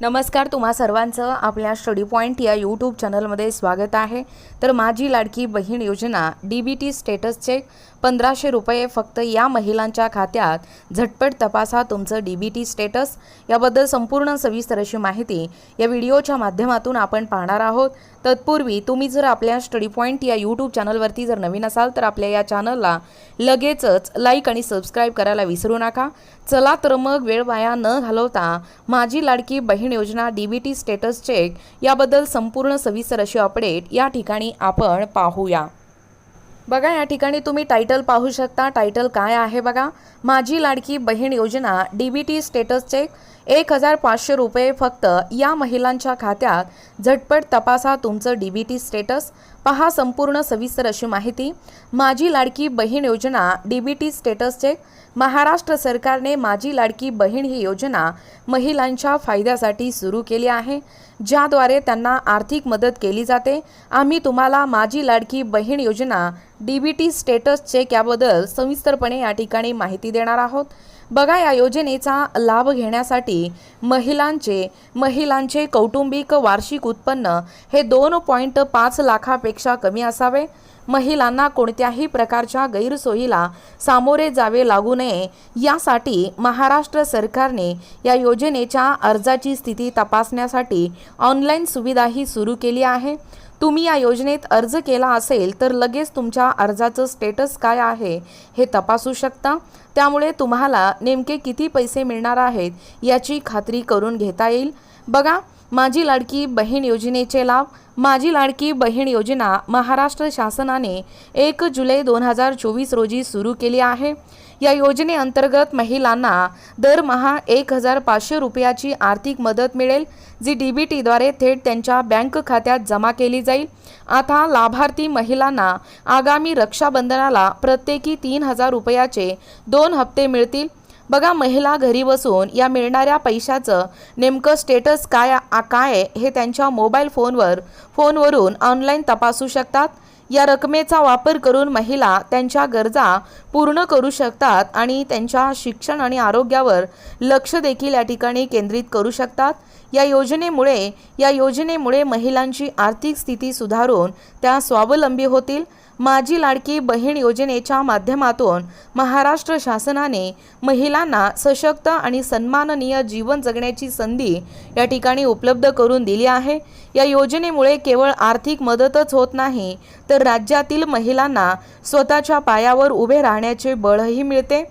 नमस्कार तुम्हा सर्वांचं आपल्या स्टडी पॉईंट या यूट्यूब चॅनलमध्ये स्वागत आहे. तर माझी लाडकी बहीण योजना D B T status check पंधराशे रुपये फक्त या महिलांच्या खात्यात झटपट तपासा तुमचं डी बी टी स्टेटस याबद्दल संपूर्ण सविस्तर अशी माहिती या व्हिडिओच्या माध्यमातून आपण पाहणार आहोत. तत्पूर्वी तुम्ही जर आपल्या स्टडी पॉईंट या यूट्यूब चॅनलवरती जर नवीन असाल तर आपल्या या चॅनलला लगेचच लाईक आणि सबस्क्राईब करायला विसरू नका. चला तर मग वेळ वाया न घालवता माझी लाडकी बहीण योजना डी टी स्टेटस चेक याबद्दल संपूर्ण सविस्तर अशी अपडेट या ठिकाणी आपण पाहूया. बघा या ठिकाणी तुम्ही टायटल पाहू शकता. टायटल काय आहे बघा? माझी लाडकी बहीण योजना D B T status check एक हजार पाचशे रुपये फक्त या महिलांच्या खात्यात. झटपट तपासा तुमचं डी बी टी स्टेटस. पहा संपूर्ण सविस्तर अशी माहिती. माझी लाडकी बहीण योजना D B T status check. Maharashtra सरकारने माझी लाडकी बहीण ही योजना महिलांच्या फायद्यासाठी सुरू केली आहे ज्याद्वारे त्यांना आर्थिक मदत केली जाते. आम्ही तुम्हाला माझी लाडकी बहीण योजना D B T status check याबद्दल सविस्तरपणे या ठिकाणी माहिती देणार आहोत. बघा या योजनेचा लाभ घेण्यासाठी महिलांचे महिलांचे कौटुंबिक वार्षिक उत्पन्न हे दोन पॉईंट पाच लाखापेक्षा कमी असावे. महिलांना कोणत्याही प्रकारच्या गैरसोयीला सामोरे जावे लागू नये यासाठी महाराष्ट्र सरकारने या योजनेच्या अर्जाची स्थिती तपासण्यासाठी ऑनलाईन सुविधाही सुरू केली आहे. तुम्ही या योजनेत अर्ज केला असेल तर लगेच तुमच्या अर्जाचं स्टेटस काय आहे हे तपासू शकता. त्यामुळे तुम्हाला नेमके किती पैसे मिळणार आहेत याची खात्री करून घेता येईल. बघा माझी लाडकी बहीण योजनेचे लाभ माझी लाडकी बहीण योजना महाराष्ट्र शासनाने एक जुलै दोन हजार चोवीस रोजी सुरू केली आहे. या योजनेअंतर्गत महिलांना दरमहा एक हजार पाचशे रुपयाची आर्थिक मदत मिळेल जी डी बी टीद्वारे थेट त्यांच्या बँक खात्यात जमा केली जाईल. आता लाभार्थी महिलांना आगामी रक्षाबंधनाला प्रत्येकी तीन हजार रुपयाचे दोन हप्ते मिळतील. बघा महिला घरी बसून या मिळणाऱ्या पैशाचं नेमकं स्टेटस काय काय हे त्यांच्या मोबाईल फोनवर फोनवरून ऑनलाईन तपासू शकतात. या रकमेचा वापर करून महिला त्यांच्या गरजा पूर्ण करू शकतात आणि त्यांच्या शिक्षण आणि आरोग्यावर लक्ष देखील या ठिकाणी केंद्रित करू शकतात. या योजनेमुळे या योजनेमुळे महिलांची आर्थिक स्थिती सुधारून त्या स्वावलंबी होतील. माझी लाडकी बहीण योजनेच्या माध्यमातून महाराष्ट्र शासनाने महिलांना सशक्त आणि सन्माननीय जीवन जगण्याची संधी या ठिकाणी उपलब्ध करून दिली आहे. या योजनेमुळे केवळ आर्थिक मदतच होत नाही तर राज्यातील महिलांना स्वतःच्या पायावर उभे राहण्याचे बळही मिळते.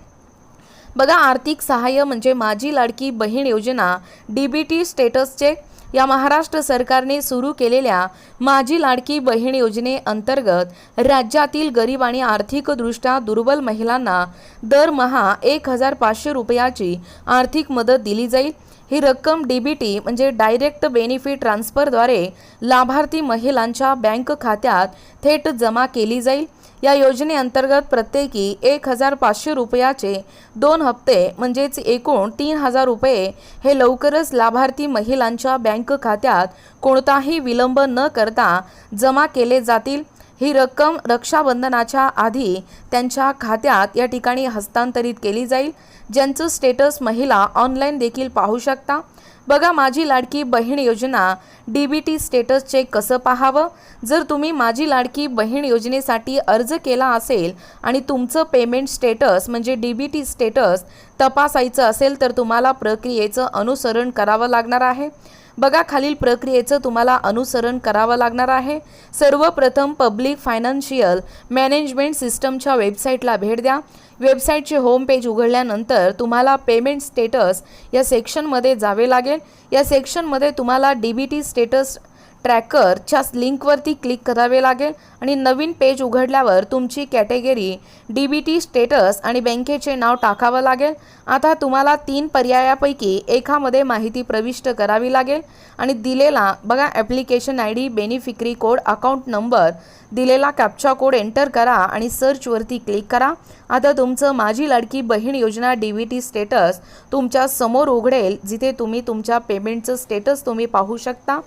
बघा आर्थिक सहाय्य म्हणजे माझी लाडकी बहीण योजना D B T status check या महाराष्ट्र सरकारने सुरू केलेल्या माझी लाडकी बहीण योजनेअंतर्गत राज्यातील गरीब आणि आर्थिकदृष्ट्या दुर्बल महिलांना दरमहा एक हजार पाचशे रुपयाची आर्थिक मदत दिली जाईल. ही रक्कम डी बी टी म्हणजे डायरेक्ट बेनिफिट ट्रान्सफरद्वारे लाभार्थी महिलांच्या बँक खात्यात थेट जमा केली जाईल. या योजनेअंतर्गत प्रत्येकी एक हजार पाचशे रुपयाचे दोन हप्ते म्हणजेच एकूण तीन हजार रुपये हे लवकरच लाभार्थी महिलांच्या बँक खात्यात कोणताही विलंब न करता जमा केले जातील. ही रक्कम रक्षाबंधनाच्या आधी त्यांच्या खात्यात या ठिकाणी हस्तांतरित केली जाईल ज्यांचं स्टेटस महिला ऑनलाईन देखील पाहू शकता. बघा माझी लाडकी बहीण योजना D B T status check कसं पाहावं? जर तुम्ही माझी लाडकी बहीण योजनेसाठी अर्ज केला असेल आणि तुमचं पेमेंट स्टेटस म्हणजे डी बी टी स्टेटस तपासायचं असेल तर तुम्हाला प्रक्रियेचं अनुसरण करावं लागणार आहे. बघा खालील प्रक्रियेचं तुम्हाला अनुसरण करावं लागणार आहे. सर्वप्रथम पब्लिक फायनान्शियल मॅनेजमेंट सिस्टमच्या वेबसाईटला भेट द्या. वेबसाईटचे होम पेज उघडल्यानंतर तुम्हाला पेमेंट स्टेटस या सेक्शनमध्ये जावे लागेल. या सेक्शनमध्ये तुम्हाला डी बी टी स्टेटस ट्रॅकरच्या लिंकवरती क्लिक करावे लागेल आणि नवीन पेज उघडल्यावर तुमची category D B T status आणि बँकेचे नाव टाकावं लागेल. आता तुम्हाला तीन पर्यायापैकी एकामध्ये माहिती प्रविष्ट करावी लागेल आणि दिलेला बघा application I D beneficiary code account number दिलेला कॅप्चा कोड एंटर करा आणि सर्चवरती क्लिक करा. आता तुमचं माझी लाडकी बहीण योजना डी बी टी स्टेटस तुमच्यासमोर उघडेल जिथे तुम्ही तुमच्या पेमेंटचं स्टेटस तुम्ही पाहू शकता.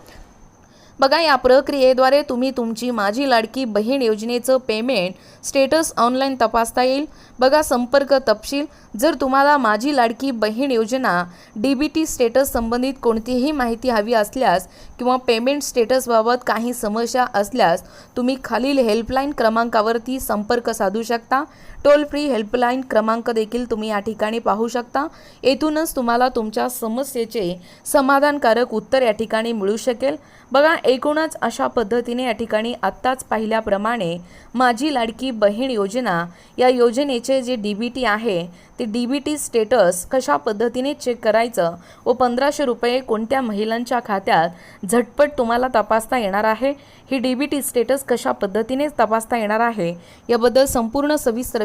बघा या प्रक्रियेद्वारे तुम्ही तुमची माझी लाडकी बहीण योजनेचं पेमेंट स्टेटस ऑनलाईन तपासता येईल. बघा संपर्क तपशील. जर तुम्हाला माझी लाडकी बहीण योजना डी बी टी स्टेटस संबंधित कोणतीही माहिती हवी असल्यास किंवा पेमेंट स्टेटसबाबत काही समस्या असल्यास तुम्ही खालील हेल्पलाईन क्रमांकावरती संपर्क साधू शकता. टोल फ्री हेल्पलाईन क्रमांक देखील तुम्ही या ठिकाणी पाहू शकता. येथूनच तुम्हाला तुमच्या समस्येचे समाधानकारक उत्तर या ठिकाणी मिळू शकेल. बघा एकूणच अशा पद्धतीने या ठिकाणी आत्ताच पाहिल्याप्रमाणे माझी लाडकी बहीण योजना या योजनेचे जे डी बी टी आहे ते डी बी टी स्टेटस कशा पद्धतीने चेक करायचं व पंधराशे रुपये कोणत्या महिलांच्या खात्यात झटपट तुम्हाला तपासता येणार आहे? ही डी बी टी स्टेटस कशा पद्धतीने तपासता येणार आहे? याबद्दल संपूर्ण सविस्तर